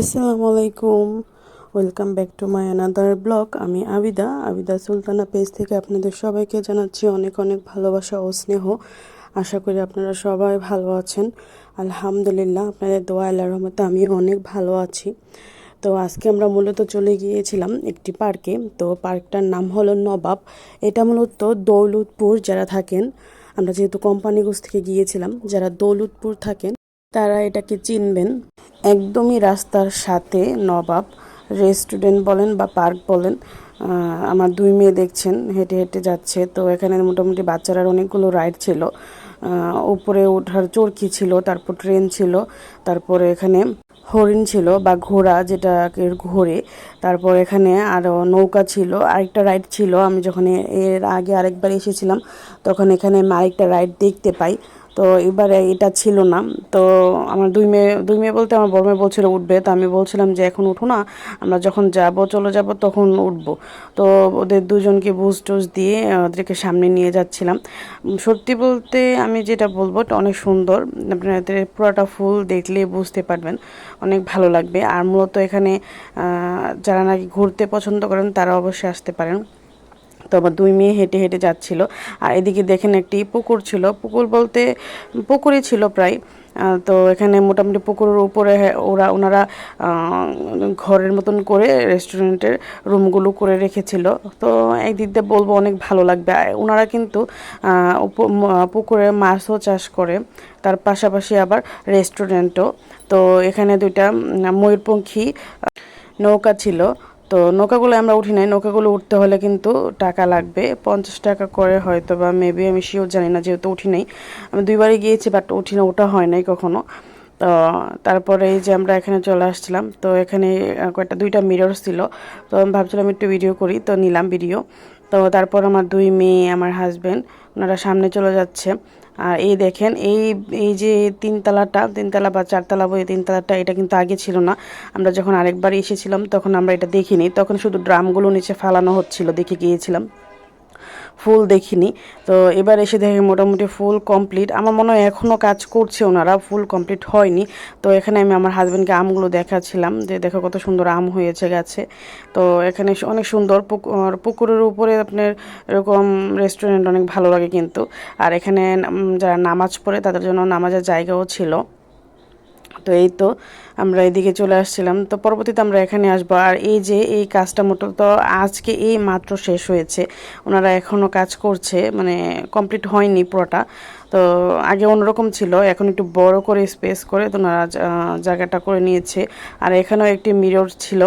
আসসালামু আলাইকুম। Welcome back to my another blog আমি আবিদা আবিদা সুলতানা পেজ থেকে আপনাদের সবাইকে জানাচ্ছি অনেক অনেক ভালোবাসা ও স্নেহ। আশা করি আপনারা সবাই ভালো আছেন। আলহামদুলিল্লাহ, আপনাদের দোয়া আল্লাহ রহমতে আমি অনেক ভালো আছি। তো আজকে আমরা মূলত চলে গিয়েছিলাম একটি পার্কে তো পার্কটার নাম হলো নবাব। এটা মূলত দৌলতপুর যারা থাকেন, আমরা যেহেতু কোম্পানিগঞ্জ থেকে গিয়েছিলাম, যারা দৌলতপুর থাকেন, তারা এটাকে চিনবেন। একদমই রাস্তার সাথে নবাব রেস্টুরেন্ট বলেন বা পার্ক বলেন আমার দুই মেয়ে দেখছেন, হেঁটে হেঁটে যাচ্ছে। তো এখানে মোটামুটি বাচ্চারার অনেকগুলো রাইড ছিল। উপরে ওঠার চরকি ছিল, তারপর ট্রেন ছিল, তারপরে এখানে হরিণ ছিল বা ঘোড়া যেটাকে ঘোরে তারপর এখানে আরও নৌকা ছিল, আরেকটা রাইড ছিল। আমি যখন এর আগে আরেকবার এসেছিলাম, তখন এখানে আরেকটা রাইড দেখতে পাই। তো এবারে এটা ছিল না। তো আমার দুই মেয়ে দুই মেয়ে বলতে আমার বড় মেয়ে বলছিল, উঠবে। তো আমি বলছিলাম যে, এখন উঠো না, আমরা যখন যাব, চলে যাব, তখন উঠবো। তো ওদের দুজনকে বুঝ টুস দিয়ে ওদেরকে সামনে নিয়ে যাচ্ছিলাম। সত্যি বলতে আমি যেটা বলব অনেক সুন্দর। আপনাদের পুরোটা ফুল দেখলে বুঝতে পারবেন, অনেক ভালো লাগবে। আর মূলত এখানে যারা নাকি ঘুরতে পছন্দ করেন, তারা অবশ্যই আসতে পারেন। তো আমার দুই মেয়ে হেঁটে হেঁটে যাচ্ছিল। আর এদিকে দেখেন একটি পুকুর ছিল। পুকুর বলতে পুকুরই ছিল প্রায়। তো এখানে মোটামুটি পুকুরের উপরে ওরা, ওনারা ঘরের মতন করে রেস্টুরেন্টের রুমগুলো করে রেখেছিল। তো একদিক দিয়ে বলব অনেক ভালো লাগবে। ওনারা কিন্তু পুকুরে মাছও চাষ করে। তার পাশাপাশি আবার রেস্টুরেন্টও তো এখানে দুইটা ময়ূরপঙ্খী নৌকা ছিল। তো নৌকাগুলো আমরা উঠি নাই। নৌকাগুলো উঠতে হলে কিন্তু টাকা লাগবে। পঞ্চাশ টাকা করে হয়তো বা মেবি আমি শিওর জানি না, যেহেতু উঠি নাই। আমি দুইবারই গিয়েছি বাট উঠি না, ওটা হয় নাই কখনো। তো তারপরে এই যে আমরা এখানে চলে আসছিলাম, তো এখানে কয়েকটা, দুইটা মিরর ছিল। তো আমি ভাবছিলাম একটু ভিডিও করি, তো নিলাম ভিডিও তো তারপর আমার দুই মেয়ে, আমার হাজব্যান্ড ওনারা সামনে চলে যাচ্ছে। আর এই দেখেন, এই এই যে তিনতলাটা, তিনতলা বা চারতলা বই, তিনতলাটা, এটা কিন্তু আগে ছিল না। আমরা যখন আরেকবার এসেছিলাম, তখন আমরা এটা দেখিনি। তখন শুধু ড্রামগুলো নিচে ফালানো হচ্ছিল, দেখে গিয়েছিলাম। ফুল দেখিনি। তো এবার এসে দেখে মোটামুটি ফুল কমপ্লিট আমার মনে হয় এখনও কাজ করছে ওনারা, ফুল কমপ্লিট হয়নি। তো এখানে আমি আমার হাজব্যান্ডকে আমগুলো দেখাচ্ছিলাম যে দেখো কত সুন্দর আম হয়েছে গাছে। তো এখানে অনেক সুন্দর পুকুর পুকুরের উপরে আপনার এরকম রেস্টুরেন্ট অনেক ভালো লাগে কিন্তু। আর এখানে যারা নামাজ পড়ে তাদের জন্য নামাজের জায়গাও ছিল। তো এই তো আমরা এদিকে চলে আসছিলাম। তো পরবর্তীতে আমরা এখানে আসব। আর এই যে এই কাজটা মূলত আজকে এই মাত্র শেষ হয়েছে। ওনারা এখনও কাজ করছে মানে কমপ্লিট হয়নি পুরোটা। তো আগে অন্যরকম ছিল, এখন একটু বড় করে স্পেস করে তো ওনারা জায়গাটা করে নিয়েছে। আর এখানেও একটি মিরর ছিল।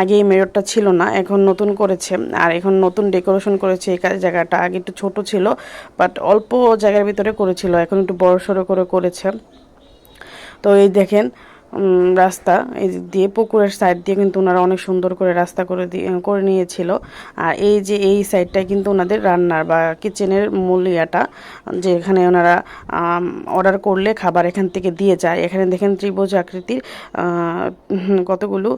আগে এই মিররটা ছিল না, এখন নতুন করেছে। আর এখন নতুন ডেকোরেশন করেছে এই জায়গাটা। আগে একটু ছোট ছিল, বাট অল্প জায়গার ভিতরে করেছিল, এখন একটু বড় সড়ো করে করেছে। তো এই দেখেন রাস্তা, এই দিয়ে পুকুরের সাইড দিয়ে কিন্তু ওনারা অনেক সুন্দর করে রাস্তা করে দিয়ে, করে নিয়েছিল। আর এই যে এই সাইডটাই কিন্তু ওনাদের রান্নার বা কিচেনের মূল ইয়াটা, যে এখানে ওনারা অর্ডার করলে খাবার এখান থেকে দিয়ে যায়। এখানে দেখেন ত্রিভুজ আকৃতির কতগুলো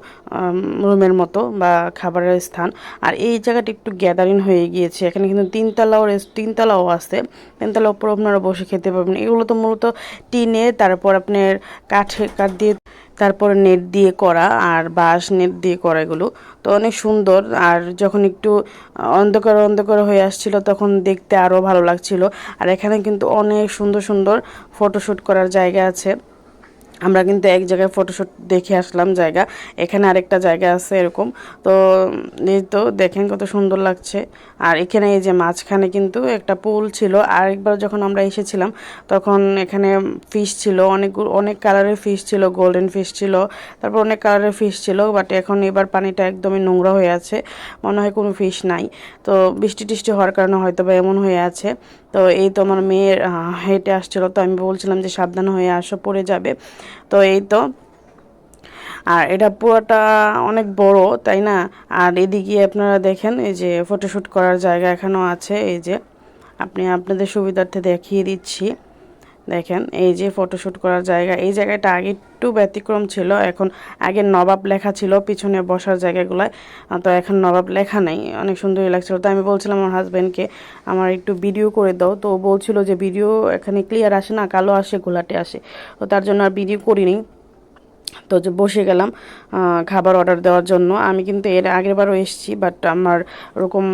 রুমের মতো বা খাবারের স্থান। আর এই জায়গাটা একটু গ্যাদারিং হয়ে গিয়েছে। এখানে কিন্তু তিনতলাও তিনতলাও আছে। তিনতলা উপর আপনারা বসে খেতে পারবেন। এগুলো তো মূলত টিনে, তারপর আপনার কাঠে, কাঠ দিয়ে তারপরে নেট দিয়ে করা আর বাঁশ নেট দিয়ে করা এগুলো। তো অনেক সুন্দর আর যখন একটু অন্ধকার অন্ধকার হয়ে আসছিল তখন দেখতে আরও ভালো লাগছিল। আর এখানে কিন্তু অনেক সুন্দর সুন্দর ফটোশ্যুট করার জায়গা আছে। আমরা কিন্তু এক জায়গায় ফটোশ্যুট দেখে আসলাম জায়গা, এখানে আরেকটা জায়গা আছে এরকম। তো, এই তো দেখেন কত সুন্দর লাগছে। আর এখানে এই যে মাঝখানে কিন্তু একটা পুল ছিল। আরেকবার যখন আমরা এসেছিলাম, তখন এখানে ফিশ ছিল, অনেক অনেক কালারের ফিশ ছিল গোল্ডেন ফিশ ছিল, তারপর অনেক কালারের ফিশ ছিল বাট এখন এবার পানিটা একদমই নোংরা হয়ে আছে। মনে হয় কোনো ফিশ নাই। তো বৃষ্টি টিষ্টি হওয়ার কারণে হয়তো বা এমন হয়ে আছে। তো এই তো আমার মেয়ের হেঁটে আসছিল। তো আমি বলছিলাম যে সাবধান হয়ে আসো, পড়ে যাবে। তো এই তো। আর এটা পুরোটা অনেক বড়, তাই না? আর এদিকে আপনারা দেখেন, এই যে ফটোশ্যুট করার জায়গা এখানেও আছে, এই যে। আপনি আপনাদের সুবিধার্থে দেখিয়ে দিচ্ছি। দেখেন, এই যে ফটোশ্যুট করার জায়গা, এই জায়গাটা আগে একটু ব্যতিক্রম ছিল, এখন আগে নবাব লেখা ছিল, পিছনে বসার জায়গাগুলোয় তো এখন নবাব লেখা নেই, অনেক সুন্দরই লাগছিল। তো আমি বলছিলাম আমার হাজব্যান্ডকে আমার একটু ভিডিও করে দাও। তো বলছিল যে ভিডিও এখানে ক্লিয়ার আসে না, কালো আসে ঘোলাটে আসে। তো তার জন্য আর ভিডিও করিনি। তো যে বসে গেলাম খাবার অর্ডার দেওয়ার জন্য। আমি কিন্তু এর আগের বারও এসেছি বাট আমার ওরকম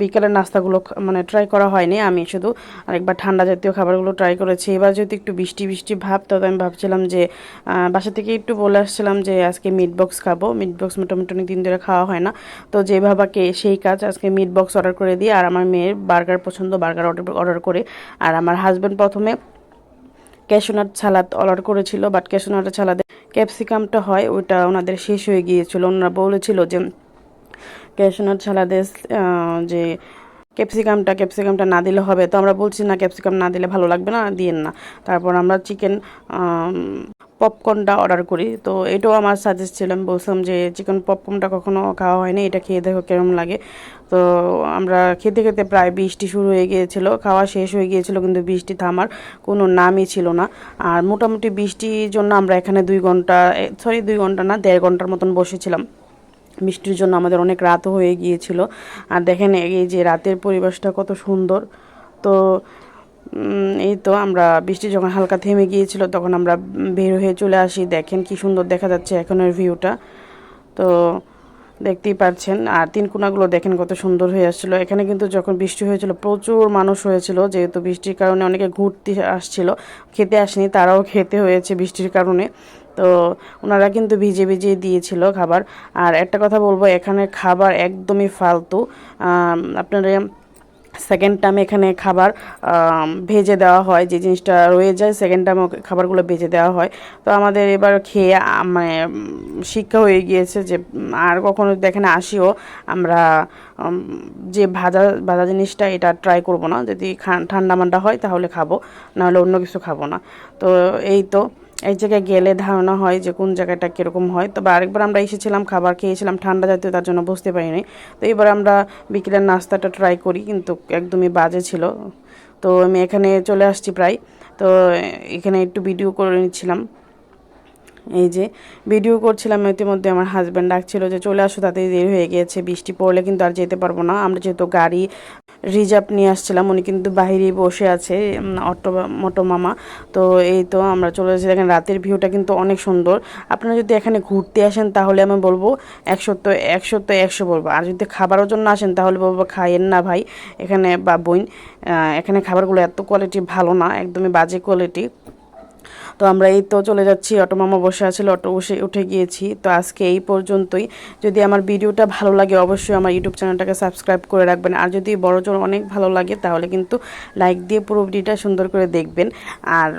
বিকেলের নাস্তাগুলো মানে ট্রাই করা হয়নি। আমি শুধু আরেকবার ঠান্ডা জাতীয় খাবারগুলো ট্রাই করেছি। এবার যেহেতু একটু বৃষ্টি বৃষ্টি ভাব, তো আমি ভাবছিলাম যে বাসা থেকে একটু বলে আসছিলাম যে, আজকে মিট বক্স খাব। মিট বক্স মোটামুটি অনেক দিন ধরে খাওয়া হয় না। তো যে ভাবাকে সেই কাজ আজকে মিট বক্স অর্ডার করে দিই। আর আমার মেয়ের বার্গার পছন্দ বার্গার অর্ডার অর্ডার করে। আর আমার হাজব্যান্ড প্রথমে ক্যাশোনাট ছালাদ অর্ডার করেছিল বাট ক্যাশোনাটের সালাদে ক্যাপসিকামটা হয় ওটা ওনাদের শেষ হয়ে গিয়েছিল। ওনারা বলেছিল যে ক্যাশোনাট সালাদে আহ, যে ক্যাপসিকামটা ক্যাপসিকামটা না দিলে হবে। তো আমরা বলছি, না, ক্যাপসিকাম না দিলে ভালো লাগবে না, দিয়েন না। তারপর আমরা চিকেন পপকর্নটা অর্ডার করি। তো এটাও আমার সাজেস্ট ছিল। আমি বলছিলাম যে, চিকেন পপকর্নটা কখনো খাওয়া হয়নি, এটা খেয়ে দেখো কেরম লাগে। তো আমরা খেতে খেতে প্রায় বৃষ্টি শুরু হয়ে গিয়েছিল, খাওয়া শেষ হয়ে গিয়েছিল, কিন্তু বৃষ্টি থামার কোনো নামই ছিল না। আর মোটামুটি বৃষ্টির জন্য আমরা এখানে দুই ঘণ্টা সরি দুই ঘণ্টা না, দেড় ঘণ্টার মতন বসেছিলাম। বৃষ্টির জন্য আমাদের অনেক রাতও হয়ে গিয়েছিল। আর দেখেন এই যে রাতের পরিবেশটা কত সুন্দর। তো এই তো আমরা বৃষ্টি যখন হালকা থেমে গিয়েছিল তখন আমরা বের হয়ে চলে আসি। দেখেন কি সুন্দর দেখা যাচ্ছে এখনের ভিউটা। তো, দেখতেই পাচ্ছেন আর তিন কোনাগুলো দেখেন কত সুন্দর হয়ে আসছিল। এখানে কিন্তু যখন বৃষ্টি হয়েছিল প্রচুর মানুষ হয়েছিল, যেহেতু বৃষ্টির কারণে অনেকে ঘুরতে আসছিল। খেতে আসেনি, তারাও খেতে হয়েছে বৃষ্টির কারণে। তো ওনারা কিন্তু ভিজে ভিজে দিয়েছিল খাবার। আর একটা কথা বলব, এখানে খাবার একদমই ফালতু। আপনারা সেকেন্ড টাইম এখানে খাবার ভেজে দেওয়া হয়, যে জিনিসটা রয়ে যায় সেকেন্ড টাইম খাবারগুলো ভেজে দেওয়া হয়। তো আমাদের এবার খেয়ে মানে শিক্ষা হয়ে গিয়েছে যে আর কখনো দেখেন আসিও, আমরা যে ভাজা ভাজা জিনিসটা, এটা ট্রাই করব না। যদি ঠান্ডা মান্ডা হয়, তাহলে খাব। নাহলে অন্য কিছু খাব না। তো এই তো এক জায়গায় গেলে ধারণা হয় যে কোন জায়গাটা কীরকম হয়। তবে আরেকবার আমরা এসেছিলাম, খাবার খেয়েছিলাম, ঠান্ডা জাতীয় তার জন্য বুঝতে পারিনি। তো এবার আমরা বিকেলের নাস্তাটা ট্রাই করি, কিন্তু একদমই বাজে ছিল। তো আমি এখানে চলে আসছি প্রায়। তো এখানে একটু ভিডিও করে নিচ্ছিলাম। এই যে ভিডিও করছিলাম, ইতিমধ্যে আমার হাজব্যান্ড ডাকছিল যে, চলে আসো তাতে দেরি হয়ে গিয়েছে, বৃষ্টি পড়লে কিন্তু আর যেতে পারব না। আমরা যেহেতু গাড়ি রিজার্ভ নিয়ে আসছিলাম। উনি কিন্তু বাইরেই বসে আছে অটো মোটো মামা। তো এই তো আমরা চলে এসেছি। দেখেন, রাতের ভিউটা কিন্তু অনেক সুন্দর। আপনারা যদি এখানে ঘুরতে আসেন, তাহলে আমি বলব একশো তো একশো তো একশো বলব। আর যদি খাবারের জন্য আসেন, তাহলে বলব খাইয়েন না ভাই। এখানে বা বইন এখানে খাবারগুলো এত কোয়ালিটি ভালো না, একদমই বাজে কোয়ালিটি তো আমরা এই তো চলে যাচ্ছি, অটো মামা বসে আছিল অটো বসে উঠে গিয়েছি। তো আজকে এই পর্যন্তই। যদি আমার ভিডিওটা ভালো লাগে অবশ্যই আমার ইউটিউব চ্যানেলটাকে সাবস্ক্রাইব করে রাখবেন। আর যদি বড় জোর অনেক ভালো লাগে, তাহলে কিন্তু লাইক দিয়ে পুরো ভিডিওটা সুন্দর করে দেখবেন। আর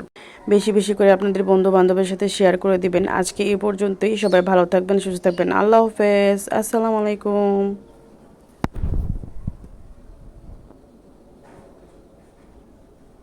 বেশি বেশি করে আপনাদের বন্ধু বান্ধবের সাথে শেয়ার করে দিবেন। আজকে এই পর্যন্তই। সবাই ভালো থাকবেন, সুস্থ থাকবেন। আল্লাহ হাফেজ। আসসালামু আলাইকুম।